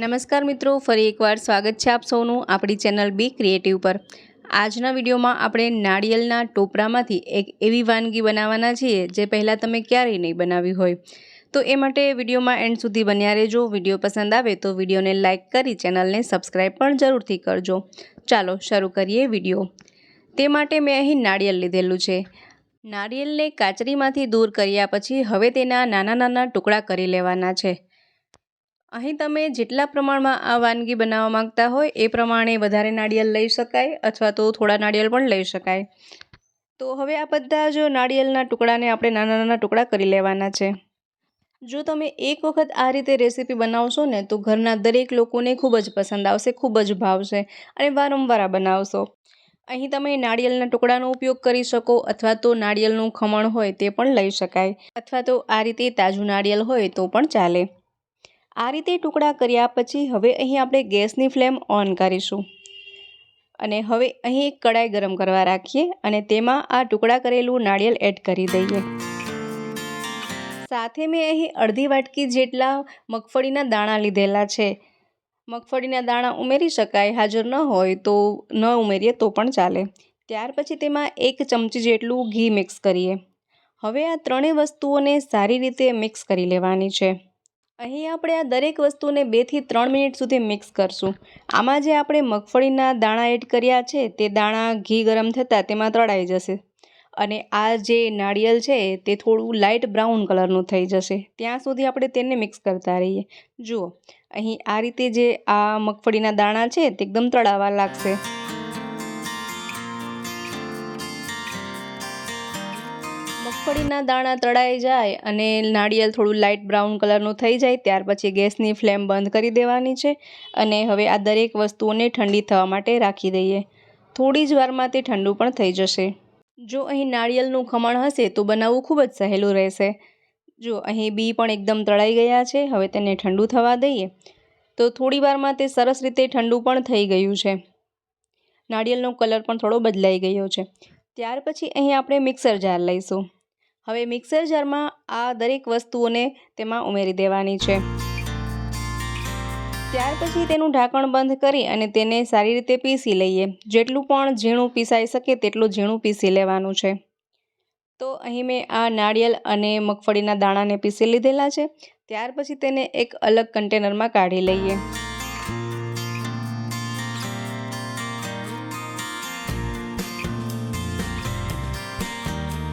નમસ્કાર મિત્રો, ફરી એકવાર સ્વાગત છે આપ સૌનું આપણી ચેનલ બી ક્રિએટિવ પર. આજના વિડીયોમાં આપણે નાળિયેરના ટોપરામાંથી એક એવી વાનગી બનાવવાના છીએ જે પહેલાં તમે ક્યારેય નહીં બનાવી હોય. તો એ માટે વિડીયોમાં એન્ડ સુધી બન્યા રહેજો. વીડિયો પસંદ આવે તો વિડીયોને લાઇક કરી ચેનલને સબસ્ક્રાઈબ પણ જરૂરથી કરજો. ચાલો શરૂ કરીએ વીડિયો. તે માટે મેં અહીં નાળિયેર લીધેલું છે. નાળિયેરને કાચરીમાંથી દૂર કર્યા પછી હવે તેના નાના નાના ટુકડા કરી લેવાના છે. અહીં તમે જેટલા પ્રમાણમાં આ વાનગી બનાવવા માંગતા હોય એ પ્રમાણે વધારે નાળિયેર લઈ શકાય અથવા તો થોડા નાળિયેર પણ લઈ શકાય. તો હવે આ બધા જ નાળિયેરના ટુકડાને આપણે નાના નાના ટુકડા કરી લેવાના છે. જો તમે એક વખત આ રીતે રેસીપી બનાવશો ને તો ઘરના દરેક લોકોને ખૂબ જ પસંદ આવશે, ખૂબ જ ભાવશે અને વારંવાર આ બનાવશો. અહીં તમે નાળિયેરના ટુકડાનો ઉપયોગ કરી શકો અથવા તો નાળિયેરનું ખમણ હોય તે પણ લઈ શકાય. અથવા તો આ રીતે તાજું નાળિયેર હોય તો પણ ચાલે. આ રીતે ટુકડા કર્યા પછી હવે અહીં આપણે ગેસની ફ્લેમ ઓન કરીશું. અને હવે અહીં એક કડાઈ ગરમ કરવા રાખીએ અને તેમાં આ ટુકડા કરેલું નાળિયેર એડ કરી દઈએ. સાથે મેં અહીં અડધી વાટકી જેટલા મગફળીના દાણા લીધેલા છે. મગફળીના દાણા ઉમેરી શકાય, હાજર ન હોય તો ન ઉમેરીએ તો પણ ચાલે. ત્યાર પછી તેમાં એક ચમચી જેટલું ઘી મિક્સ કરીએ. હવે આ ત્રણેય વસ્તુઓને સારી રીતે મિક્સ કરી લેવાની છે. અહીં આપણે આ દરેક વસ્તુને બેથી ત્રણ મિનિટ સુધી મિક્સ કરશું. આમાં જે આપણે મગફળીના દાણા એડ કર્યા છે, તે દાણા ઘી ગરમ થતાં તેમાં તળાઈ જશે. અને આ જે નાળિયેર છે, તે થોડું લાઇટ બ્રાઉન કલરનું થઈ જશે. ત્યાં સુધી આપણે તેને મિક્સ કરતા રહીએ. જુઓ, અહીં આ રીતે જે આ મગફળીના દાણા છે, તે એકદમ તળાવા લાગશે. મગફળીના દાણા તળાઈ જાય અને નાળિયેર થોડું લાઇટ બ્રાઉન કલરનું થઈ જાય, ત્યાર પછી ગેસની ફ્લેમ બંધ કરી દેવાની છે અને હવે આ દરેક વસ્તુઓને ઠંડી થવા માટે રાખી દઈએ. થોડી જ વારમાં તે ઠંડુ પણ થઈ જશે. જો અહીં નાળિયેરનું ખમણ હશે તો બનાવવું ખૂબ જ સહેલું રહેશે. જો અહીં બી પણ એકદમ તળાઈ ગયા છે, હવે તેને ઠંડુ થવા દઈએ. તો થોડી વારમાં તે સરસ રીતે ઠંડુ પણ થઈ ગયું છે. નાળિયેરનો કલર પણ થોડો બદલાઈ ગયો છે. ત્યાર પછી અહીં આપણે મિક્સર જાર લઈશું. હવે મિક્સર જારમાં આ દરેક વસ્તુઓને તેમાં ઉમેરી દેવાની છે. ત્યાર પછી તેનું ઢાંકણ બંધ કરી અને તેને સારી રીતે પીસી લઈએ. જેટલું પણ ઝીણું પીસાઈ શકે તેટલું ઝીણું પીસી લેવાનું છે. તો અહીં મેં આ નાળિયેર અને મગફળીના દાણાને પીસી લીધેલા છે. ત્યાર પછી તેને એક અલગ કન્ટેનરમાં કાઢી લઈએ.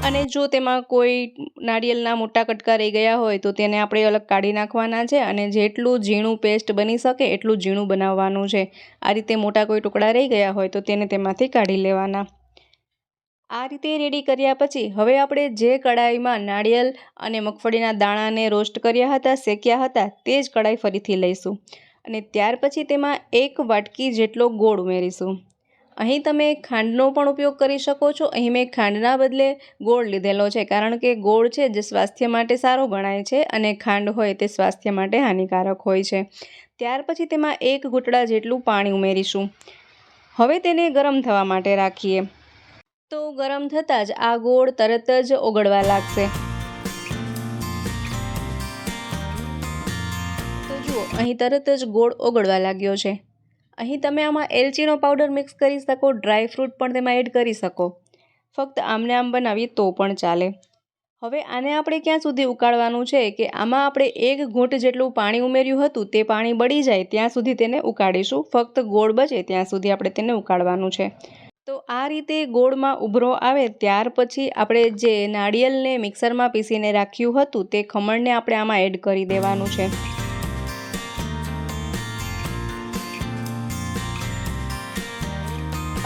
અને જો તેમાં કોઈ નાળિયેરના મોટા કટકા રહી ગયા હોય, તો તેને આપણે અલગ કાઢી નાખવાના છે અને જેટલું ઝીણું પેસ્ટ બની શકે એટલું ઝીણું બનાવવાનું છે. આ રીતે મોટા કોઈ ટુકડા રહી ગયા હોય, તો તેને તેમાંથી કાઢી લેવાના. આ રીતે રેડી કર્યા પછી, હવે આપણે જે કડાઈમાં નાળિયેર અને મગફળીના દાણાને રોસ્ટ કર્યા હતા, શેક્યા હતા, તે જ કડાઈ ફરીથી લઈશું. અને ત્યાર પછી તેમાં એક વાટકી જેટલો ગોળ ઉમેરીશું. અહીં તમે ખાંડનો પણ ઉપયોગ કરી શકો છો. અહીં મેં ખાંડના બદલે ગોળ લીધેલો છે, કારણ કે ગોળ છે જે સ્વાસ્થ્ય માટે સારો ગણાય છે અને ખાંડ હોય તે સ્વાસ્થ્ય માટે હાનિકારક હોય છે. ત્યાર પછી તેમાં એક ઘૂંટડા જેટલું પાણી ઉમેરીશું. હવે તેને ગરમ થવા માટે રાખીએ. તો ગરમ થતાં જ આ ગોળ તરત જ ઓગળવા લાગશે. તો જુઓ, અહીં તરત જ ગોળ ઓગળવા લાગ્યો છે. અહીં તમે આમાં એલચીનો પાવડર મિક્સ કરી શકો, ડ્રાય ફ્રૂટ પણ તેમાં એડ કરી શકો. ફક્ત આમને આમ બનાવીએ તો પણ ચાલે. હવે આને આપણે ક્યાં સુધી ઉકાળવાનું છે કે આમાં આપણે એક ઘૂંટ જેટલું પાણી ઉમેર્યું હતું તે પાણી બળી જાય ત્યાં સુધી તેને ઉકાળીશું. ફક્ત ગોળ બચે ત્યાં સુધી આપણે તેને ઉકાળવાનું છે. તો આ રીતે ગોળમાં ઉભરો આવે ત્યાર પછી આપણે જે નાળિયેરને મિક્સરમાં પીસીને રાખ્યું હતું તે ખમણને આપણે આમાં એડ કરી દેવાનું છે.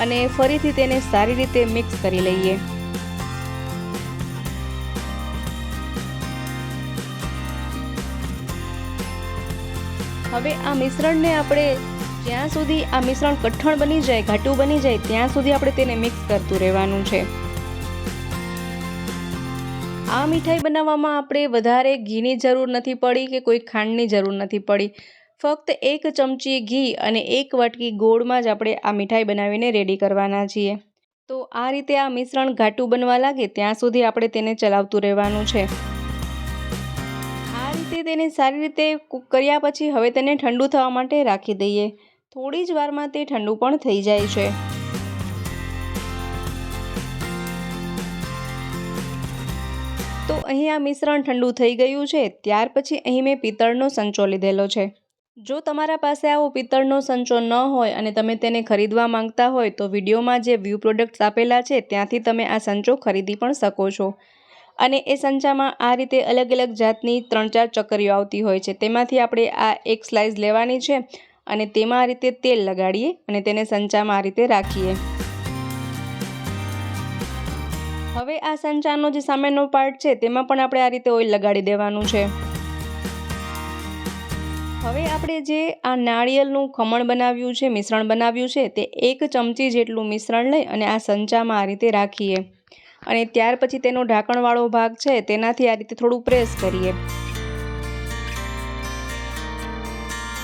અને ફરીથી તેને સારી રીતે મિક્સ કરી લઈએ. હવે આ મિશ્રણને આપણે જ્યાં સુધી આ મિશ્રણ કઠણ બની જાય, ઘાટું બની જાય, ત્યાં સુધી આપણે તેને મિક્સ કરતું રહેવાનું છે. આ મીઠાઈ બનાવવામાં આપણે વધારે ઘીની જરૂર નથી પડી કે કોઈ ખાંડની જરૂર નથી પડી. ફક્ત એક ચમચી ઘી અને એક વાટકી ગોળમાં જ આપણે આ મીઠાઈ બનાવીને રેડી કરવાના છીએ. તો આ રીતે આ મિશ્રણ ઘાટું બનવા લાગે ત્યાં સુધી આપણે તેને ચલાવતું રહેવાનું છે. આ રીતે તેને સારી રીતે કૂક કર્યા પછી હવે તેને ઠંડુ થવા માટે રાખી દઈએ. થોડી જ વારમાં તે ઠંડુ પણ થઈ જાય છે. તો અહીં આ મિશ્રણ ઠંડુ થઈ ગયું છે, ત્યાર પછી અહીં મેં પિત્તળનો સંચો લીધેલો છે. જો તમારા પાસે આવો પિત્તળનો સંચો ન હોય અને તમે તેને ખરીદવા માંગતા હોય, તો વિડીયોમાં જે વ્યૂ પ્રોડક્ટ્સ આપેલા છે, ત્યાંથી તમે આ સંચો ખરીદી પણ શકો છો. અને એ સંચામાં આ રીતે અલગ અલગ જાતની ત્રણ ચાર ચકરીઓ આવતી હોય છે. તેમાંથી આપણે આ એક સ્લાઇસ લેવાની છે અને તેમાં આ રીતે તેલ લગાડીએ અને તેને સંચામાં આ રીતે રાખીએ. હવે આ સંચાનો જે સામેનો પાર્ટ છે, તેમાં પણ આપણે આ રીતે ઓઇલ લગાડી દેવાનું છે. હવે આપણે જે આ નાળિયેરનું ખમણ બનાવ્યું છે, મિશ્રણ બનાવ્યું છે, તે એક ચમચી જેટલું મિશ્રણ લઈ અને આ સંચામાં આ રીતે રાખીએ. અને ત્યાર પછી તેનો ઢાંકણવાળો ભાગ છે, તેનાથી આ રીતે થોડું પ્રેસ કરીએ.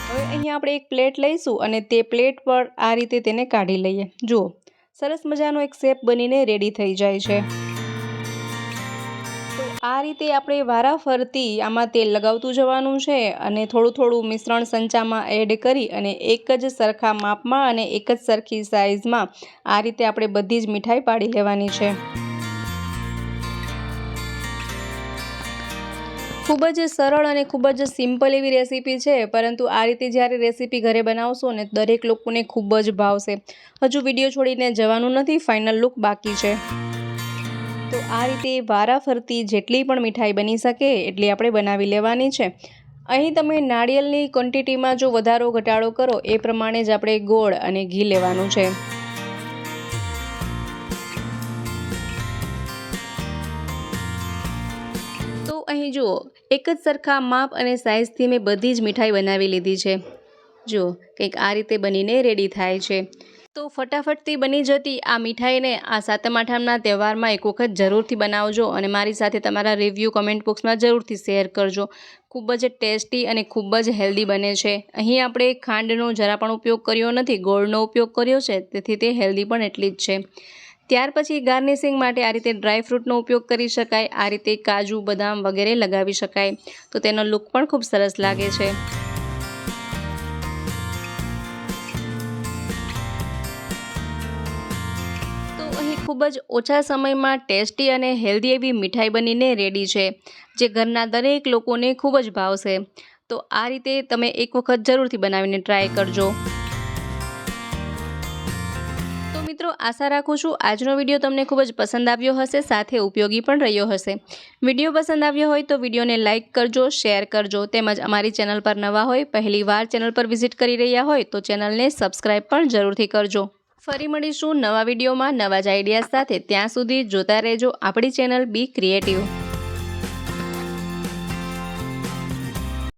હવે અહીંયા આપણે એક પ્લેટ લઈશું અને તે પ્લેટ પર આ રીતે તેને કાઢી લઈએ. જુઓ, સરસ મજાનો એક શેપ બનીને રેડી થઈ જાય છે. આ રીતે આપણે વારાફરતી આમાં તેલ લગાવતું જવાનું છે અને થોડું થોડું મિશ્રણ સંચામાં એડ કરી અને એક જ સરખા માપમાં અને એક જ સરખી સાઇઝમાં આ રીતે આપણે બધી જ મીઠાઈ પાડી લેવાની છે. ખૂબ જ સરળ અને ખૂબ જ સિમ્પલ એવી રેસીપી છે, પરંતુ આ રીતે જ્યારે રેસીપી ઘરે બનાવશો ને દરેક લોકોને ખૂબ જ ભાવશે. હજુ વીડિયો છોડીને જવાનું નથી ફાઇનલ લુક બાકી છે. તો આ રીતે વારા ફરતી જેટલી પણ મીઠાઈ બની શકે એટલી આપણે બનાવી લેવાની છે. અહીં તમે નાળિયેરની ક્વોન્ટિટીમાં જો વધારો ઘટાડો કરો, એ પ્રમાણે જ આપણે ગોળ અને ઘી લેવાનું છે. તો અહીં જુઓ, એક જ સરખા માપ અને સાઇઝથી મેં બધી જ મીઠાઈ બનાવી લીધી છે. જુઓ, કંઈક આ રીતે બનીને રેડી થાય છે. તો ફટાફટથી બની જતી આ મીઠાઈને આ સાતમ આઠમના તહેવારમાં એક વખત જરૂરથી બનાવજો અને મારી સાથે તમારા રિવ્યૂ કમેન્ટ બોક્સમાં જરૂરથી શેર કરજો. ખૂબ જ ટેસ્ટી અને ખૂબ જ હેલ્ધી બને છે. અહીં આપણે ખાંડનો જરા પણ ઉપયોગ કર્યો નથી, ગોળનો ઉપયોગ કર્યો છે, તેથી તે હેલ્ધી પણ એટલી જ છે. ત્યાર પછી ગાર્નિશિંગ માટે આ રીતે ડ્રાયફ્રૂટનો ઉપયોગ કરી શકાય, આ રીતે કાજુ, બદામ વગેરે લગાવી શકાય. તો તેનો લુક પણ ખૂબ સરસ લાગે છે. ખૂબ જ ઓછા સમયમાં ટેસ્ટી અને હેલ્ધી એવી મીઠાઈ બનીને રેડી છે, જે ઘરના દરેક લોકોને ખૂબ જ ભાવશે. તો આ રીતે તમે એક વખત જરૂરથી બનાવીને ટ્રાય કરજો. તો મિત્રો, આશા રાખું છું આજનો વીડિયો તમને ખૂબ જ પસંદ આવ્યો હશે, સાથે ઉપયોગી પણ રહ્યો હશે. વીડિયો પસંદ આવ્યો હોય તો વિડીયોને લાઇક કરજો, શેર કરજો, તેમજ અમારી ચેનલ પર નવા હોય, પહેલીવાર ચેનલ પર વિઝિટ કરી રહ્યા હોય તો ચેનલને સબસ્ક્રાઈબ પણ જરૂરથી કરજો. ફરી મળીશું નવા વિડીયોમાં નવા જ આઈડિયા સાથે. ત્યાં સુધી જોતા રહેજો આપણી ચેનલ બી ક્રિએટિવ.